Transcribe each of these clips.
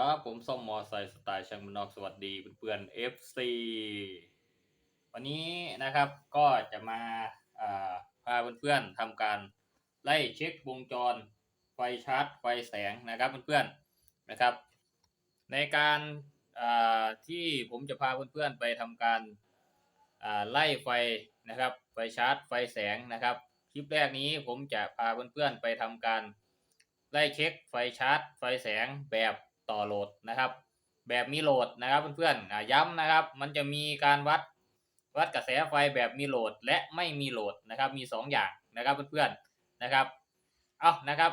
ครับผมส้มมอไซค์สไตล์ช่างมนอกสวัสดีเพื่อนๆ FC วันนี้นะครับก็จะมาพาเพื่อนๆทำการไล่เช็ควงจร ไฟชาร์จ ไฟแสงนะครับเพื่อนๆนะครับ ในการที่ผมจะพาเพื่อนๆไปทำการไล่ไฟนะครับ ไฟชาร์จ ไฟแสงนะครับ คลิปแรกนี้ผมจะพาเพื่อนๆไปทำการไล่เช็คไฟชาร์จ ไฟแสงแบบ ต่อโหลดนะครับ แบบมีโหลดนะครับเพื่อนๆย้ำนะครับ มันจะมีการวัดวัดกระแสไฟแบบมีโหลดและไม่มีโหลดนะครับ มี 2 อย่างนะครับเพื่อนๆนะครับเอานะครับ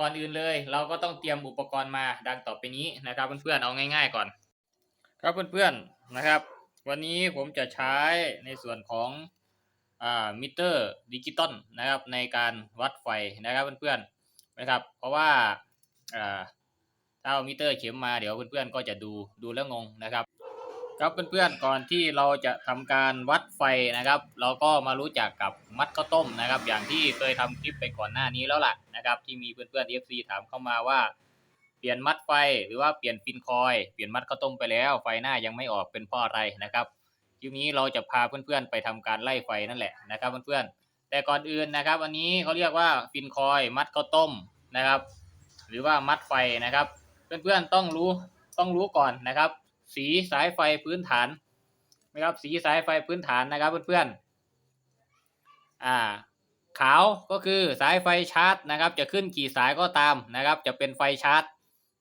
ก่อนอื่นเลยเราก็ต้องเตรียมอุปกรณ์มาดังต่อไปนี้นะครับเพื่อนๆเอาง่าย ๆก่อน ครับเพื่อนๆนะครับ วันนี้ผมจะใช้ในส่วนของอ่ามิเตอร์ดิจิตอลนะครับในการวัดไฟนะครับเพื่อนๆนะครับ เพราะว่าอ่า ถ้าเอามิเตอร์เข็มมาเดี๋ยวเพื่อนๆก็จะดูดูแล้วงงนะครับ ครับเพื่อนๆก่อนที่เราจะทำการวัดไฟนะครับ เราก็มารู้จักกับมัดข้าวต้มนะครับ อย่างที่เคยทำคลิปไปก่อนหน้านี้แล้วล่ะนะครับ ที่มีเพื่อนๆ FC ถามเข้ามาว่าเปลี่ยนมัดไฟหรือว่าเปลี่ยนฟินคอยเปลี่ยนมัดข้าวต้มไปแล้วไฟหน้ายังไม่ออกเป็นเพราะอะไรนะครับคลิปนี้เราจะพาเพื่อนๆไปทำการไล่ไฟนั่นแหละนะครับเพื่อนๆแต่ก่อนอื่นนะครับวันนี้เขาเรียกว่าฟินคอยมัดข้าวต้มนะครับ หรือว่ามัดไฟนะครับ เพื่อนๆต้องรู้ต้องรู้ก่อนนะครับ สีสายไฟพื้นฐานนะครับ สีสายไฟพื้นฐานนะครับเพื่อนๆอ่า ขาวก็คือสายไฟชาร์จนะครับ จะขึ้นกี่สายก็ตามนะครับ จะเป็นไฟชาร์จ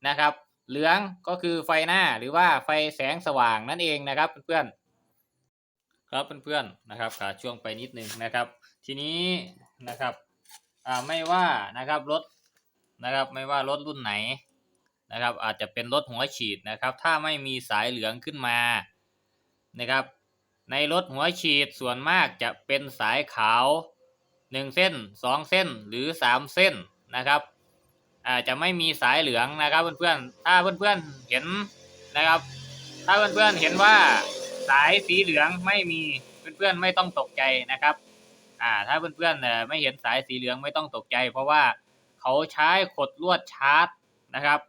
นะครับ เหลืองก็คือไฟหน้าหรือว่าไฟแสงสว่างนั่นเองนะครับเพื่อนๆครับเพื่อนๆนะครับขาช่วงไปนิดนึงนะครับ ทีนี้นะครับอ่าไม่ว่านะครับรถนะครับไม่ว่ารถรุ่นไหน นะครับ อาจจะเป็นรถหัวฉีดนะครับ ถ้าไม่มีสายเหลืองขึ้นมานะครับ ในรถหัวฉีดส่วนมากจะเป็นสายขาวหนึ่งเส้นสองเส้นหรือสามเส้นนะครับอาจจะไม่มีสายเหลืองนะครับเพื่อนๆ ถ้าเพื่อนๆ เห็นนะครับ ถ้าเพื่อนๆ เห็นว่าสายสีเหลืองไม่มีเพื่อนๆ ไม่ต้องตกใจนะครับอ่าถ้าเพื่อนๆเอ่อไม่เห็นสายสีเหลืองไม่ต้องตกใจ เพราะว่าเขาใช้ขดลวดชาร์จนะครับ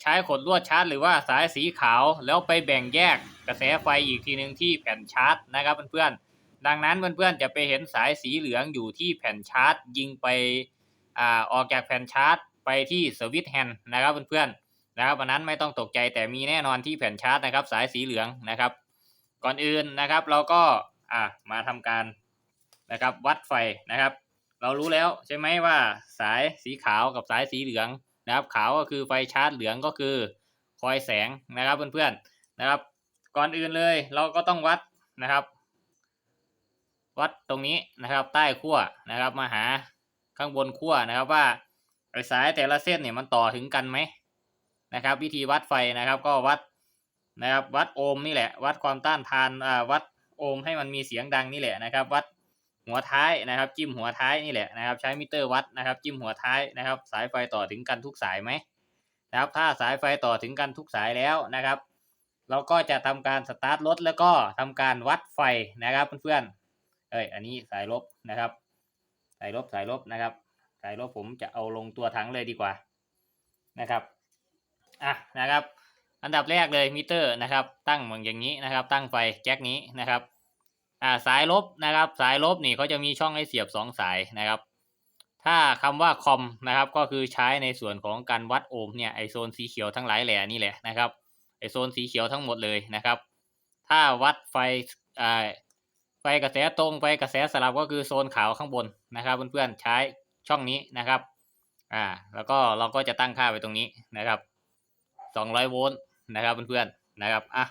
ใช้ขดลวดชาร์จหรือว่าสายสีขาวแล้วไปแบ่งแยกกระแสไฟอีกทีหนึ่งที่แผ่นชาร์จนะครับเพื่อนๆดังนั้นเพื่อนๆจะไปเห็นสายสีเหลืองอยู่ที่แผ่นชาร์จ ยิงไปอ่าออกจากแผ่นชาร์จ ไปที่สวิตช์แฮนด์นะครับเพื่อนๆนะครับวันนั้นไม่ต้องตกใจแต่มีแน่นอนที่แผ่นชาร์จนะครับ สายสีเหลืองนะครับ ก่อนอื่นนะครับเราก็อ่ามาทำการนะครับวัดไฟนะครับ เรารู้แล้วใช่ไหมว่าสายสีขาวกับสายสีเหลือง นะครับ ขาวก็คือไฟชาร์จเหลืองก็คือคอยแสงนะครับเพื่อนๆนะครับ ก่อนอื่นเลยเราก็ต้องวัดนะครับ วัดตรงนี้นะครับ ใต้ขั้วนะครับ มาหาข้างบนขั้วนะครับว่าไอสายแต่ละเส้นเนี่ยมันต่อถึงกันไหมนะครับ วิธีวัดไฟนะครับก็วัดนะครับ วัดโอห์มนี่แหละ วัดความต้านทานอ่าวัดโอห์มให้มันมีเสียงดังนี่แหละนะครับ วัด หัวท้ายนะครับจิ้มหัวท้ายนี่แหละนะครับ ใช้มิเตอร์วัดนะครับ จิ้มหัวท้ายนะครับ สายไฟต่อถึงกันทุกสายไหมนะครับถ้าสายไฟต่อถึงกันทุกสายแล้วนะครับ เราก็จะทำการสตาร์ทรถแล้วก็ทำการวัดไฟนะครับเพื่อนๆเอ้ยอันนี้สายลบนะครับ สายลบสายลบนะครับ สายลบผมจะเอาลงตัวถังเลยดีกว่านะครับอะนะครับ อันดับแรกเลยมิเตอร์นะครับ ตั้งเหมือนอย่างนี้นะครับ ตั้งไฟแจ็คนี้นะครับ อ่าสายลบนะครับ สายลบนี่เขาจะมีช่องให้เสียบสองสายนะครับ ถ้าคำว่าคอมนะครับก็คือใช้ในส่วนของการวัดโอห์มเนี่ยไอโซนสีเขียวทั้งหลายแหล่นี่แหละนะครับไอโซนสีเขียวทั้งหมดเลยนะครับ ถ้าวัดไฟอ่าไฟกระแสตรงไฟกระแสสลับก็คือโซนขาวข้างบนนะครับ เพื่อนๆใช้ช่องนี้นะครับอ่าแล้วก็เราก็จะตั้งค่าไว้ตรงนี้นะครับ 200 โวลต์นะครับเพื่อนๆนะครับอะ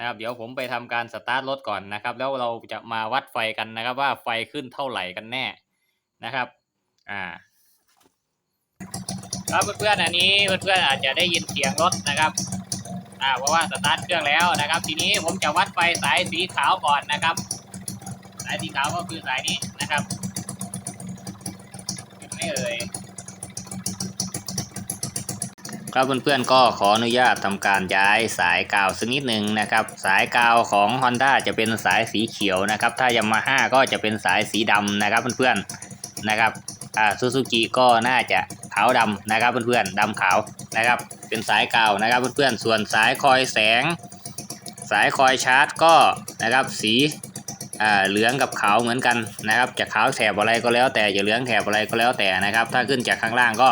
นะครับเดี๋ยวผมไปทำการสตาร์ทรถก่อนนะครับ แล้วเราจะมาวัดไฟกันนะครับ ว่าไฟขึ้นเท่าไหร่กันแน่นะครับ อ่า ครับเพื่อนๆอันนี้เพื่อนๆอาจจะได้ยินเสียงรถนะครับอ่าเพราะว่าสตาร์ทเครื่องแล้วนะครับ ทีนี้ผมจะวัดไฟสายสีขาวก่อนนะครับ สายสีขาวก็คือสายนี้นะครับไม่เอ่ย ครับเพื่อนๆก็ขออนุญาตทำการย้ายสายกาวสักนิดหนึ่งนะครับ สายกาวของ Honda จะเป็นสายสีเขียวนะครับ ถ้ายามาฮ่าก็จะเป็นสายสีดำนะครับเพื่อนๆนะครับอ่าซูซูกิก็น่าจะทาวดำนะครับเพื่อนๆดำขาวนะครับ เป็นสายกาวนะครับเพื่อนๆส่วนสายคอยแสง สายคอยชาร์จก็นะครับสีเหลืองกับขาวเหมือนกันนะครับจะขาวแถบอะไรก็แล้วแต่จะเหลืองแถบอะไรก็แล้วแต่นะครับ ถ้าขึ้นจากข้างล่างก็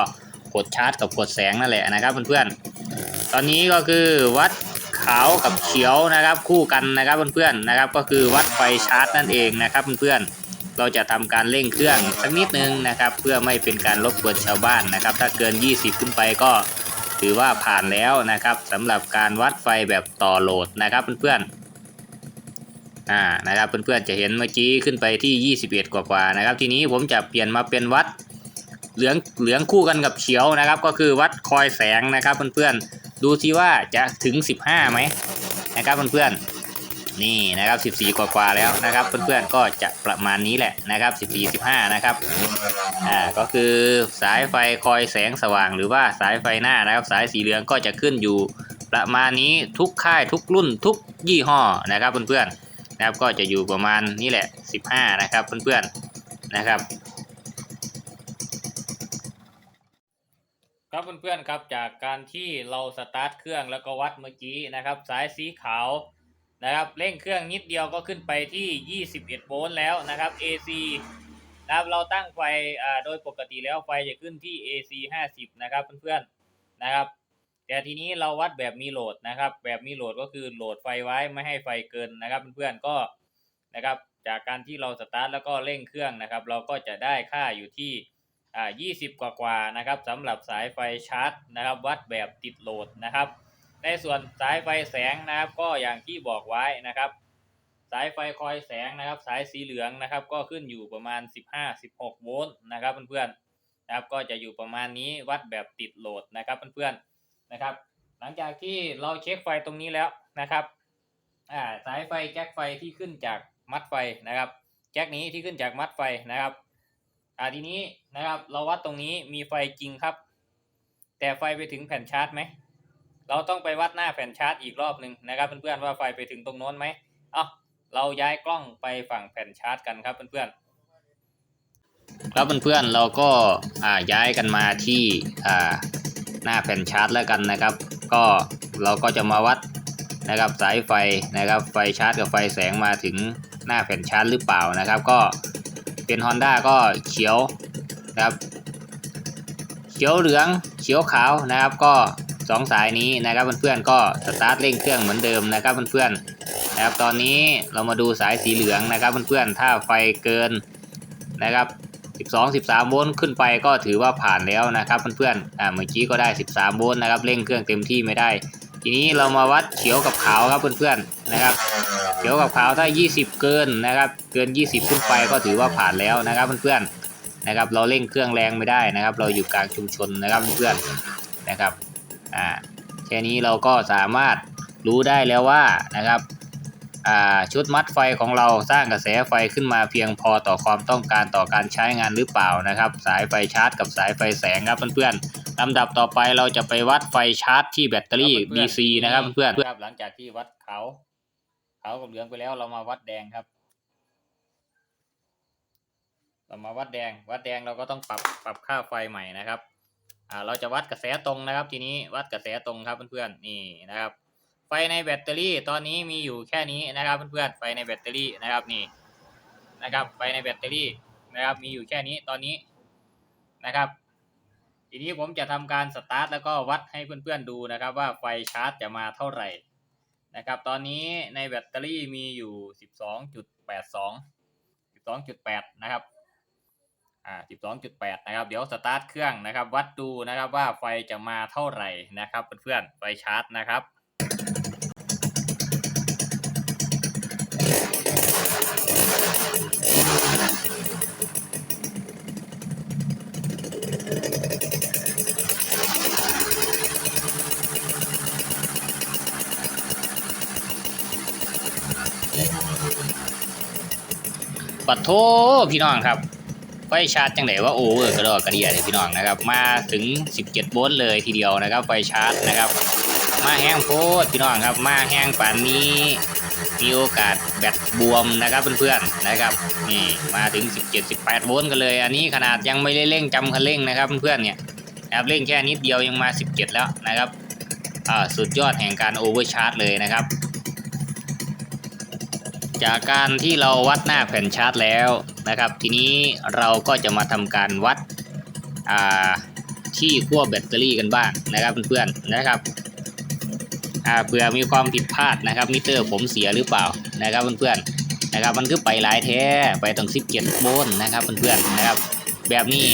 กดชาร์จกับกดแสงนั่นแหละนะครับเพื่อนๆ ตอนนี้ก็คือวัดขาวกับเขียวนะครับ คู่กันนะครับเพื่อนๆนะครับ ก็คือวัดไฟชาร์จนั่นเองนะครับเพื่อนๆ เราจะทำการเร่งเครื่องสักนิดนึงนะครับ เพื่อไม่เป็นการรบกวนชาวบ้านนะครับ ถ้าเกิน 20 ขึ้นไปก็ถือว่าผ่านแล้วนะครับสำหรับการวัดไฟแบบต่อโหลดนะครับเพื่อนๆอ่านะครับเพื่อนๆจะเห็นเมื่อกี้ขึ้นไปที่ 21 กว่าๆนะครับ ทีนี้ผมจะเปลี่ยนมาเป็นวัด เหลืองเหลืองคู่กันกับเขียวนะครับ ก็คือวัดคอยแสงนะครับเพื่อนๆดูซิว่าจะถึง 15ไหมนะครับเพื่อนๆนี่นะครับ 14 กว่าๆแล้วนะครับ เพื่อนๆก็จะประมาณนี้แหละนะครับ 14 15 นะครับอ่าก็คือสายไฟคอยแสงสว่าง หรือว่าสายไฟหน้านะครับ สายสีเหลืองก็จะขึ้นอยู่ประมาณนี้ทุกค่ายทุกรุ่นทุกยี่ห้อนะครับเพื่อนๆนะครับก็จะอยู่ประมาณนี้แหละ 15 นะครับเพื่อนๆนะครับ ครับเพื่อนๆครับจากการที่เราสตาร์ทเครื่องแล้วก็วัดเมื่อกี้นะครับ สายสีขาวนะครับเร่งเครื่องนิดเดียวก็ขึ้นไปที่ 21 โวลต์แล้วนะครับ AC นะครับเราตั้งไฟอ่าโดยปกติแล้วไฟจะขึ้นที่ AC 50 นะครับเพื่อนๆนะครับ แต่ทีนี้เราวัดแบบมีโหลดนะครับ แบบมีโหลดก็คือโหลดไฟไว้ไม่ให้ไฟเกินนะครับเพื่อนๆก็นะครับจากการที่เราสตาร์ทแล้วก็เร่งเครื่องนะครับ เราก็จะได้ค่าอยู่ที่ อ่า20กว่ากว่านะครับสำหรับสายไฟชาร์จนะครับ วัดแบบติดโหลดนะครับ ในส่วนสายไฟแสงนะครับก็อย่างที่บอกไว้นะครับ สายไฟคอยแสงนะครับ สายสีเหลืองนะครับ ก็ขึ้นอยู่ประมาณ 15-16 โวลต์นะครับเพื่อนๆนะครับก็จะอยู่ประมาณนี้วัดแบบติดโหลดนะครับเพื่อนๆนะครับ หลังจากที่เราเช็คไฟตรงนี้แล้วนะครับอ่าสายไฟแจ็คไฟที่ขึ้นจากมัดไฟนะครับ แจ็คนี้ที่ขึ้นจากมัดไฟนะครับ อ่าทีนี้นะครับเราวัดตรงนี้มีไฟจริงครับ แต่ไฟไปถึงแผ่นชาร์จไหมเราต้องไปวัดหน้าแผ่นชาร์จอีกรอบหนึ่งนะครับเพื่อนๆว่าไฟไปถึงตรงโน้นไหมเอาเราย้ายกล้องไปฝั่งแผ่นชาร์จกันครับเพื่อนๆครับเพื่อนๆเราก็อ่าย้ายกันมาที่อ่าหน้าแผ่นชาร์จแล้วกันนะครับ ก็เราก็จะมาวัดนะครับสายไฟนะครับไฟชาร์จกับไฟแสงมาถึงหน้าแผ่นชาร์จหรือเปล่านะครับ ก็ เป็น Honda ก็เขียวนะครับ เขียวเหลืองเขียวขาวนะครับ ก็สองสายนี้นะครับเพื่อนๆก็สตาร์ทเร่งเครื่องเหมือนเดิมนะครับเพื่อนๆนะครับตอนนี้เรามาดูสายสีเหลืองนะครับเพื่อนๆถ้าไฟเกินนะครับ 12 13 โวลต์ขึ้นไปก็ถือว่าผ่านแล้วนะครับเพื่อนๆอ่าเมื่อกี้ก็ได้ 13 โวลต์นะครับเร่งเครื่องเต็มที่ไม่ได้ ทีนี้เรามาวัดเขียวกับขาวครับเพื่อนๆนะครับ เขียวกับขาวถ้า 20 เกินนะครับ เกิน 20 ขึ้นไปก็ถือว่าผ่านแล้วนะครับเพื่อนๆนะครับ เราเร่งเครื่องแรงไม่ได้นะครับ เราอยู่กลางชุมชนนะครับเพื่อนๆนะครับอ่าแค่นี้เราก็สามารถรู้ได้แล้วว่านะครับ ชุดมัดไฟของเราสร้างกระแสไฟขึ้นมาเพียงพอต่อความต้องการต่อการใช้งานหรือเปล่านะครับ สายไฟชาร์จกับสายไฟแสงครับเพื่อนๆลำดับต่อไปเราจะไปวัดไฟชาร์จที่แบตเตอรี่ DC นะครับเพื่อนๆหลังจากที่วัดเขาขาวกับเหลืองไปแล้วเรามาวัดแดงครับ เรามาวัดแดง วัดแดงเราก็ต้องปรับปรับค่าไฟใหม่นะครับ อ่าเราจะวัดกระแสตรงนะครับ ทีนี้วัดกระแสตรงครับเพื่อนๆนี่นะครับ ไฟในแบตเตอรี่ตอนนี้มีอยู่แค่นี้นะครับเพื่อนๆไฟในแบตเตอรี่นะครับนี่นะครับ ไฟในแบตเตอรี่นะครับ มีอยู่แค่นี้ตอนนี้นะครับ ทีนี้ผมจะทำการสตาร์ทแล้วก็วัดให้เพื่อนๆดูนะครับ ว่าไฟชาร์จจะมาเท่าไหร่นะครับ ตอนนี้ในแบตเตอรี่มีอยู่12.82 12.8นะครับอ่า12.8 นะครับ เดี๋ยวสตาร์ทเครื่องนะครับ วัดดูนะครับว่าไฟจะมาเท่าไหร่นะครับเพื่อนๆ ไฟชาร์จนะครับ ปัดโทพี่น้องครับไฟชาร์จจังไหนว่าโอเวอร์กระดอกกระเดียเลยพี่น้องนะครับ มาถึง 17โวลต์เลยทีเดียวนะครับ ไฟชาร์จนะครับ มาแห้งโพดพี่น้องครับ มาแห้งป่านนี้มีโอกาสแบตบวมนะครับเพื่อนๆนะครับนี่มาถึง 17 18โวลต์กันเลย อันนี้ขนาดยังไม่ได้เร่งจำคันเร่งนะครับเพื่อนๆเนี่ยนะครับเร่งแค่นิดเดียวยังมา 17 แล้วนะครับอ่าสุดยอดแห่งการโอเวอร์ชาร์จเลยนะครับ จากการที่เราวัดหน้าแผ่นชาร์จแล้วนะครับ ทีนี้เราก็จะมาทำการวัดที่ขั้วแบตเตอรี่กันบ้างนะครับเพื่อนๆนะครับเผื่อมีความผิดพลาดนะครับมิเตอร์ผมเสียหรือเปล่านะครับเพื่อนๆนะครับมันคือไปหลายแท้ไปตั้ง17โวลต์นะครับเพื่อนๆนะครับ แบบนี้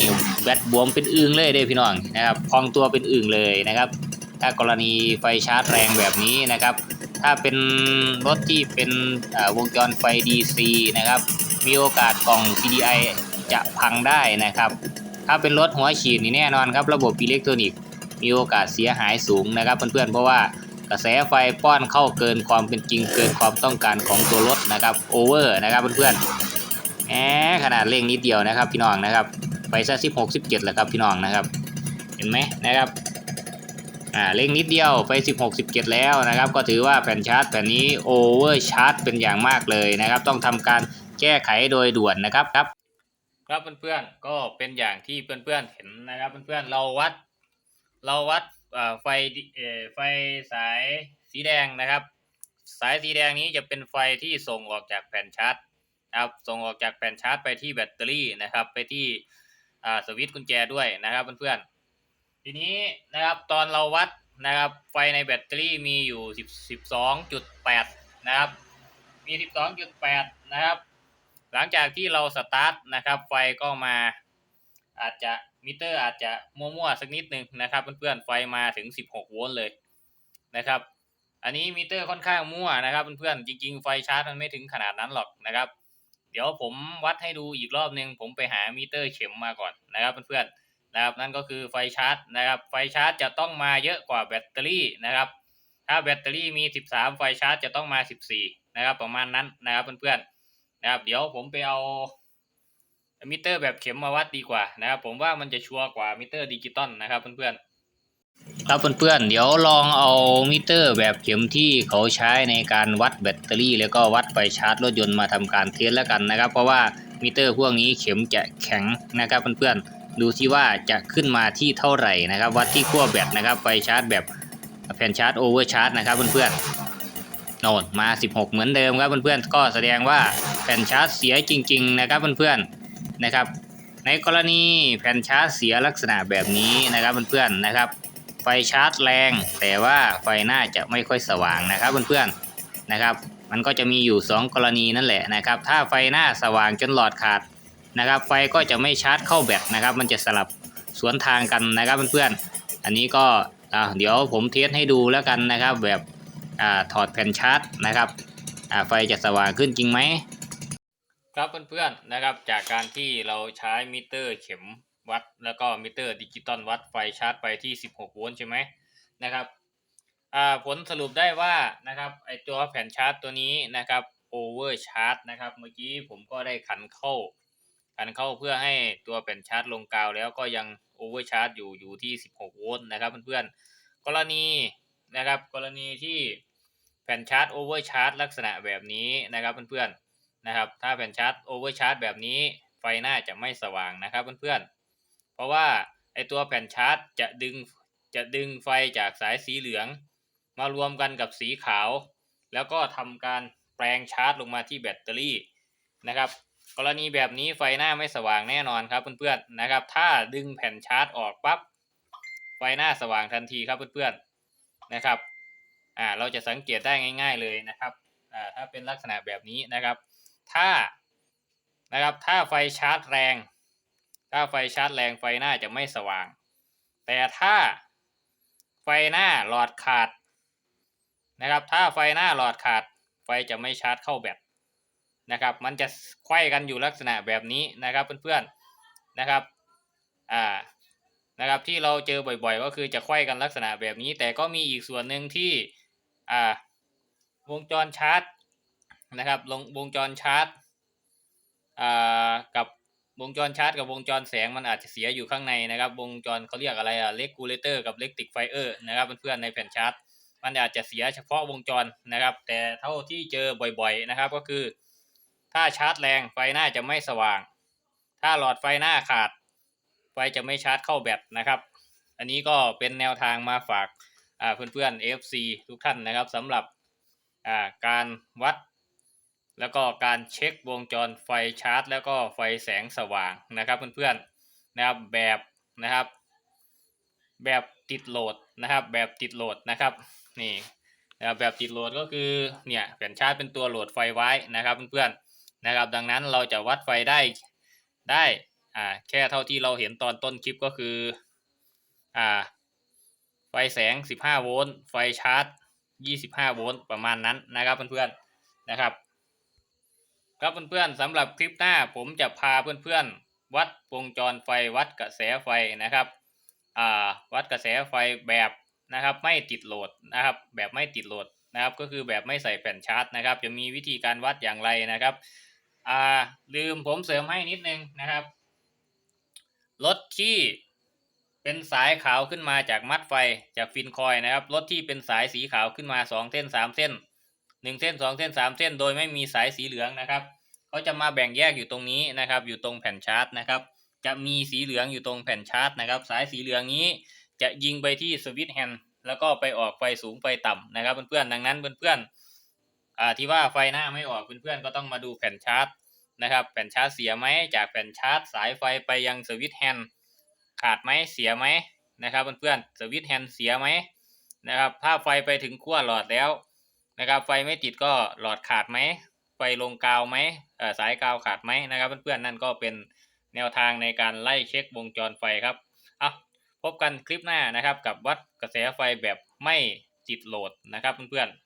แบตบวมเป็นอึงเลยเด้พี่น้องนะครับพองตัวเป็นอึงเลยนะครับ ถ้ากรณีไฟชาร์จแรงแบบนี้นะครับ ถ้าเป็นรถที่เป็นวงจรไฟ DC นะครับ มีโอกาสกล่อง CDI จะพังได้นะครับ ถ้าเป็นรถหัวฉีดนี่แน่นอนครับ ระบบอิเล็กทรอนิกส์มีโอกาสเสียหายสูงนะครับเพื่อนๆ เพราะว่ากระแสไฟป้อนเข้าเกินความเป็นจริงเกินความต้องการของตัวรถนะครับโอเวอร์นะครับเพื่อนๆแหมขนาดเร่งนิดเดียวนะครับพี่น้องนะครับไปซะ16 17แหล้วครับพี่น้องนะครับ เห็นไหมนะครับ อ่าเร่งนิดเดียวไป 16 17 แล้วนะครับ ก็ถือว่าแผ่นชาร์จแผ่นนี้โอเวอร์ชาร์จเป็นอย่างมากเลยนะครับ ต้องทำการแก้ไขโดยด่วนนะครับครับ ครับเพื่อนๆก็เป็นอย่างที่เพื่อนๆเห็นนะครับ เพื่อนๆเราวัด เราวัดไฟไฟสายสีแดงนะครับ สายสีแดงนี้จะเป็นไฟที่ส่งออกจากแผ่นชาร์จนะครับส่งออกจากแผ่นชาร์จไปที่แบตเตอรี่นะครับ ไปที่สวิตช์กุญแจด้วยนะครับเพื่อนๆ ทีนี้นะครับตอนเราวัดนะครับ ไฟในแบตเตอรี่มีอยู่10 12.8 นะครับ มี 12.8 นะครับ หลังจากที่เราสตาร์ทนะครับ ไฟก็มาอาจจะมิเตอร์อาจจะมั่วๆสักนิดนึงนะครับเพื่อนๆไฟมาถึง 16 โวลต์เลยนะครับ อันนี้มิเตอร์ค่อนข้างมั่วนะครับเพื่อนๆจริง ๆ ไฟชาร์จมันไม่ถึงขนาดนั้นหรอกนะครับ เดี๋ยวผมวัดให้ดูอีกรอบนึง ผมไปหามิเตอร์เข็มมาก่อนนะครับเพื่อนๆ นะครับนั่นก็คือไฟชาร์จนะครับไฟชาร์จจะต้องมาเยอะกว่าแบตเตอรี่นะครับ ถ้าแบตเตอรี่มี 13 ไฟชาร์จจะต้องมา 14 นะครับ ประมาณนั้นนะครับเพื่อนๆนะครับ เดี๋ยวผมไปเอามิเตอร์แบบเข็มมาวัดดีกว่านะครับ ผมว่ามันจะชัวร์กว่ามิเตอร์ดิจิตอลนะครับเพื่อนๆครับเพื่อนๆเดี๋ยวลองเอามิเตอร์แบบเข็มที่เขาใช้ในการวัดแบตเตอรี่ แล้วก็วัดไฟชาร์จรถยนต์มาทำการเทสแล้วกันนะครับ เพราะว่ามิเตอร์พวกนี้เข็มจะแข็งนะครับเพื่อนๆ ดูที่ว่าจะขึ้นมาที่เท่าไหร่นะครับ วัดที่ขั้วแบตนะครับไฟชาร์จแบบแผ่นชาร์จโอเวอร์ชาร์จนะครับเพื่อนๆโนดมา 16 เหมือนเดิมครับเพื่อนๆก็แสดงว่าแผ่นชาร์จเสียจริง ๆ นะครับเพื่อนๆนะครับ ในกรณีแผ่นชาร์จเสียลักษณะแบบนี้นะครับเพื่อนๆนะครับ ไฟชาร์จแรง แต่ว่าไฟหน้าจะไม่ค่อยสว่างนะครับเพื่อนๆนะครับ มันก็จะมีอยู่ 2 กรณีนั่นแหละนะครับ ถ้าไฟหน้าสว่างจนหลอดขาด นะครับ ไฟก็จะไม่ชาร์จเข้าแบตนะครับ มันจะสลับสวนทางกันนะครับเพื่อนๆ อันนี้ก็เดี๋ยวผมเทสให้ดูแล้วกันนะครับ แบบอถอดแผ่นชาร์จนะครับไฟจะสว่างขึ้นจริงไหมครับเพื่อนๆนะครับจากการที่เราใช้มิเตอร์เข็มวัด แล้วก็มิเตอร์ดิจิตอลวัดไฟชาร์จไปที่ 16 โวลต์ใช่ไหมนะครับผลสรุปได้ว่านะครับไอตัวแผ่นชาร์จตัวนี้นะครับโอเวอร์ชาร์จนะครับเมื่อกี้ผมก็ได้ขันเข้า ขันเข้าเพื่อให้ตัวแผ่นชาร์จลงกาวแล้วก็ยังโอเวอร์ชาร์จอยู่อยู่ที่ 16 โวลต์นะครับเพื่อนๆ กรณีนะครับกรณีที่แผ่นชาร์จโอเวอร์ชาร์จลักษณะแบบนี้นะครับเพื่อนๆนะครับถ้าแผ่นชาร์จโอเวอร์ชาร์จแบบนี้ไฟหน้าจะไม่สว่างนะครับเพื่อนๆ เพราะว่าไอตัวแผ่นชาร์จจะดึงจะดึงไฟจากสายสีเหลือง มารวมกันกับสีขาว แล้วก็ทำการแปลงชาร์จลงมาที่แบตเตอรี่นะครับ กรณีแบบนี้ไฟหน้าไม่สว่างแน่นอนครับเพื่อนๆนะครับ ถ้าดึงแผ่นชาร์จออกปั๊บไฟหน้าสว่างทันทีครับเพื่อนๆนะครับอ่าเราจะสังเกตได้ง่าย ๆเลยนะครับอ่าถ้าเป็นลักษณะแบบนี้นะครับ ถ้านะครับถ้าไฟชาร์จแรง ถ้าไฟชาร์จแรงไฟหน้าจะไม่สว่าง แต่ถ้าไฟหน้าหลอดขาดนะครับ ถ้าไฟหน้าหลอดขาด ไฟจะไม่ชาร์จเข้าแบต นะครับ มันจะไขว้กันอยู่ลักษณะแบบนี้นะครับเพื่อนๆนะครับอ่านะครับที่เราเจอบ่อยๆ ก็คือจะไขว้กันลักษณะแบบนี้ แต่ก็มีอีกส่วนหนึ่งที่อ่าวงจรชาร์จนะครับลงวงจรชาร์จอ่ากับวงจรชาร์จกับวงจรแสงมันอาจจะเสียอยู่ข้างในนะครับ วงจรเขาเรียกอะไรอะเลกูเลเตอร์กับเลกติกไฟเออร์นะครับเพื่อนๆในแผ่นชาร์จมันอาจจะเสียเฉพาะวงจรนะครับ แต่เท่าที่เจอบ่อย ๆนะครับ ก็คือ ถ้าชาร์จแรงไฟหน้าจะไม่สว่าง ถ้าหลอดไฟหน้าขาด ไฟจะไม่ชาร์จเข้าแบตนะครับ อันนี้ก็เป็นแนวทางมาฝากอ่าเพื่อนๆ FC ทุกท่านนะครับสำหรับาการวัด แล้วก็การเช็ควงจรไฟชาร์จ แล้วก็ไฟแสงสว่างนะครับเพื่อนๆนะครับแบบนะครับแบบติดโหลดนะครับ แบบติดโหลดนะครับนี่แบบติดโหลดก็คือเนี่ยแผ่นชาร์จเป็นตัวโหลดไฟไว้นะครับเพื่อนๆ นะครับ ดังนั้นเราจะวัดไฟได้ได้อ่าแค่เท่าที่เราเห็นตอนต้นคลิปก็คืออ่าไฟแสง 15 โวลต์ไฟชาร์จ 25 โวลต์ประมาณนั้นนะครับเพื่อนๆนะครับ ครับเพื่อนๆสำหรับคลิปหน้าผมจะพาเพื่อนๆ วัดวงจรไฟวัดกระแสไฟนะครับอ่าวัดกระแสไฟแบบนะครับไม่ติดโหลดนะครับแบบไม่ติดโหลดนะครับก็คือแบบไม่ใส่แผ่นชาร์จนะครับ จะมีวิธีการวัดอย่างไรนะครับ อ่าลืมผมเสริมให้นิดนึงนะครับ รถที่เป็นสายขาวขึ้นมาจากมัดไฟจากฟินคอยนะครับ รถที่เป็นสายสีขาวขึ้นมาสองเส้นสามเส้นหนึ่งเส้นสองเส้นสามเส้น โดยไม่มีสายสีเหลืองนะครับเขาจะมาแบ่งแยกอยู่ตรงนี้นะครับ อยู่ตรงแผ่นชาร์จนะครับ จะมีสีเหลืองอยู่ตรงแผ่นชาร์จนะครับ สายสีเหลืองนี้จะยิงไปที่สวิตช์แฮนด์แล้วก็ไปออกไฟสูงไฟต่ำนะครับเพื่อนๆดังนั้นเพื่อนๆ อ่าที่ว่าไฟหน้าไม่ออกเพื่อนๆก็ต้องมาดูแผ่นชาร์จนะครับแผ่นชาร์จเสียไหมจากแผ่นชาร์จสายไฟไปยังสวิตช์แฮนด์ขาดไหมเสียไหมนะครับเพื่อนๆสวิตช์แฮนด์เสียไหมนะครับถ้าไฟไปถึงขั้วหลอดแล้วนะครับไฟไม่ติดก็หลอดขาดไหมไฟลงกาวไหมสายกาวขาดไหมนะครับเพื่อนๆนั่นก็เป็นแนวทางในการไล่เช็ควงจรไฟครับเอาพบกันคลิปหน้านะครับกับวัดกระแสไฟแบบไม่ติดโหลดนะครับเพื่อนๆ